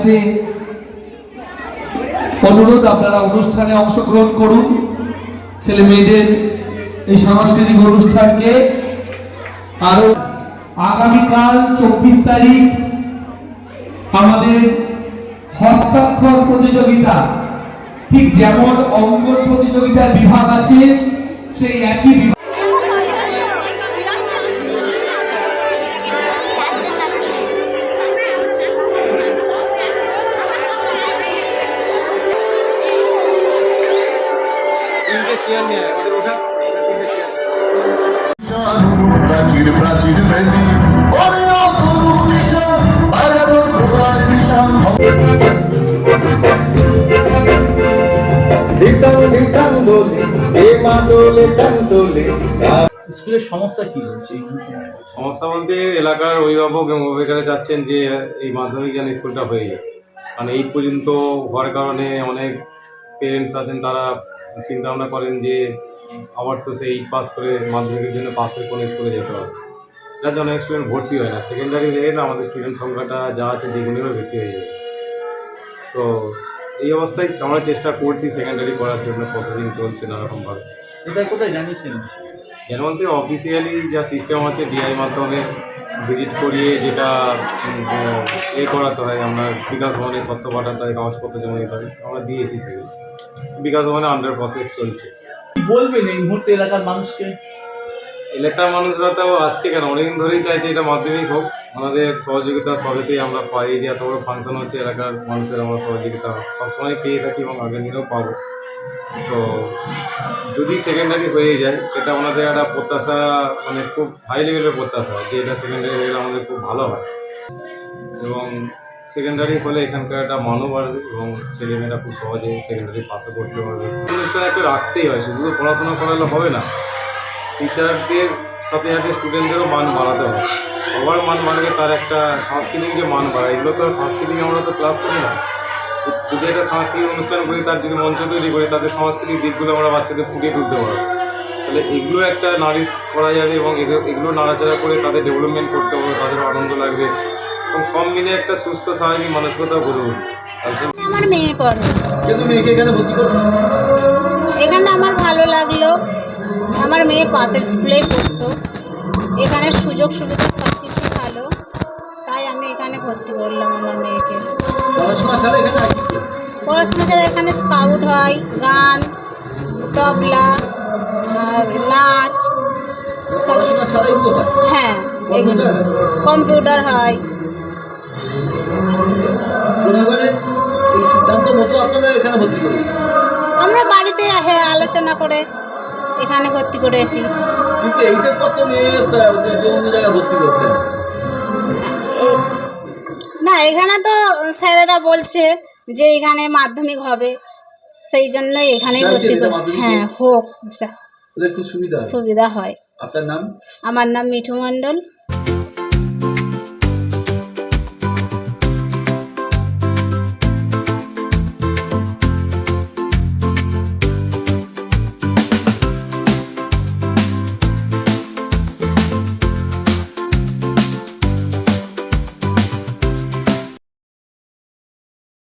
কাছে অনুরোধ, আপনারা অনুষ্ঠানে অংশগ্রহণ করুন। ছেলে মেয়েদের এই সাংস্কৃতিক অনুষ্ঠানকে আরও আগামীকাল চব্বিশ তারিখ আমাদের হস্তাক্ষর প্রতিযোগিতা। ঠিক যেমন অঙ্কন প্রতিযোগিতার বিভাগ আছে, সেই একই বিভাগ প্রাচীর প্রাচীর বেদি ওরে স্কুলের সমস্যা কি হচ্ছে? সমস্যা বলতে এলাকার অভিভাবক এবং অভিভাবকেরা চাচ্ছেন যে এই মাধ্যমিক যেন স্কুলটা হয়ে যায়। কারণ এই পর্যন্ত হওয়ার কারণে অনেক পেরেন্টস আছেন তারা চিন্তা ভাবনা করেন যে আবার তো সেই পাস করে মাধ্যমিকের জন্য পাশের কোনো স্কুলে যেতে হবে। যার জন্য অনেক স্টুডেন্ট ভর্তি হয় না। সেকেন্ডারি গেলে আমাদের স্টুডেন্ট সংখ্যাটা যা আছে দ্বিগুণেরও বেশি হয়ে যাবে। তো এই অবস্থায় আমরা চেষ্টা করছি সেকেন্ডারি করার জন্য প্রসেসিং চলছে নানারকমভাবে। এটা কোথায় জানিয়েছেন? মধ্যে অফিসিয়ালি যা সিস্টেম আছে ডিআই মাধ্যমে ভিজিট করিয়ে যেটা এ করাতে হয় আমরা বিকাশ ভবনে তথ্য পাঠাতে হয় কাগজপত্র জমা দিতে হয় আমরা দিয়েছি সেগুলো। বিকাশ ভবনে আন্ডার প্রসেস চলছে। বলবেন এই মুহূর্তে এলাকার মানুষকে? এলাকার মানুষরা তো আজকে কেন? অনেকদিন ধরেই চাইছে এটা মাধ্যমিক হোক। আমাদের সহযোগিতা সবেতেই আমরা পাই। যে এত বড় ফাংশন হচ্ছে এলাকার মানুষের আমরা সহযোগিতা সবসময় পেয়ে থাকি এবং আগামী দিনেও পাবো। তো যদি সেকেন্ডারি হয়ে যায় সেটা আমাদের একটা প্রত্যাশা মানে খুব হাই লেভেলের প্রত্যাশা যে এটা সেকেন্ডারি হয়ে গেলে আমাদের খুব ভালো হয়। এবং সেকেন্ডারি হলে এখানকার একটা মানও বাড়বে এবং ছেলেমেয়েরা খুব সহজে সেকেন্ডারি পাসও করতে পারবে। অনুষ্ঠান একটা রাখতেই হয় শুধু পড়াশোনা করালে হবে না। টিচারদের সাথে সাথে স্টুডেন্টদেরও মান বাড়াতে হবে। সবার মান বাড়বে তার একটা সাংস্কৃতিক যে মান বাড়ায়, এগুলো তো সাংস্কৃতিক আমরা তো ক্লাস করি না। যদি একটা সাংস্কৃতিক অনুষ্ঠান করি, তার যদি মঞ্চ তৈরি করি, তাদের সাংস্কৃতিক দিকগুলো আমরা বাচ্চাদের ফুটিয়ে তুলতে পারব। তাহলে এগুলো একটা নারিশ করা যাবে এবং এগুলো নাড়াচাড়া করে তাদের ডেভেলপমেন্ট করতে হবে, তাদের আনন্দ লাগবে। এবং সব মিলে একটা সুস্থ স্বাভাবিক মানসিকতাও গড়ে উঠবে। আমার মেয়ে পড়ে। কিন্তু এখানে ভর্তি করো এখানে আমার ভালো লাগল। আমার মেয়ে পাশের স্কুলেই পড়তো। এখানে সুযোগ সুবিধা সব কিছু ভালো। তাই আমি এখানে ভর্তি করলাম আমার মেয়েকে। পড়াশোনা ছাড়া এখানে স্কাউট হয় গান তবলা আর নাচ। সব হ্যাঁ এগুলো। কম্পিউটার হয়। পরিবারে এই সিদ্ধান্ত মতো আপনারা এখানে ভর্তি আমরা বাড়িতে হ্যাঁ আলোচনা করে এখানে ভর্তি করেছি। কিন্তু এইটার পর তো অন্য জায়গায় ভর্তি করতে? না এখানে তো স্যারেরা বলছে যে এখানে মাধ্যমিক হবে সেই জন্যই এখানেই ভর্তি করে হ্যাঁ হোক সুবিধা। হয় সুবিধা হয়। আপনার নাম? আমার নাম মিঠু মণ্ডল।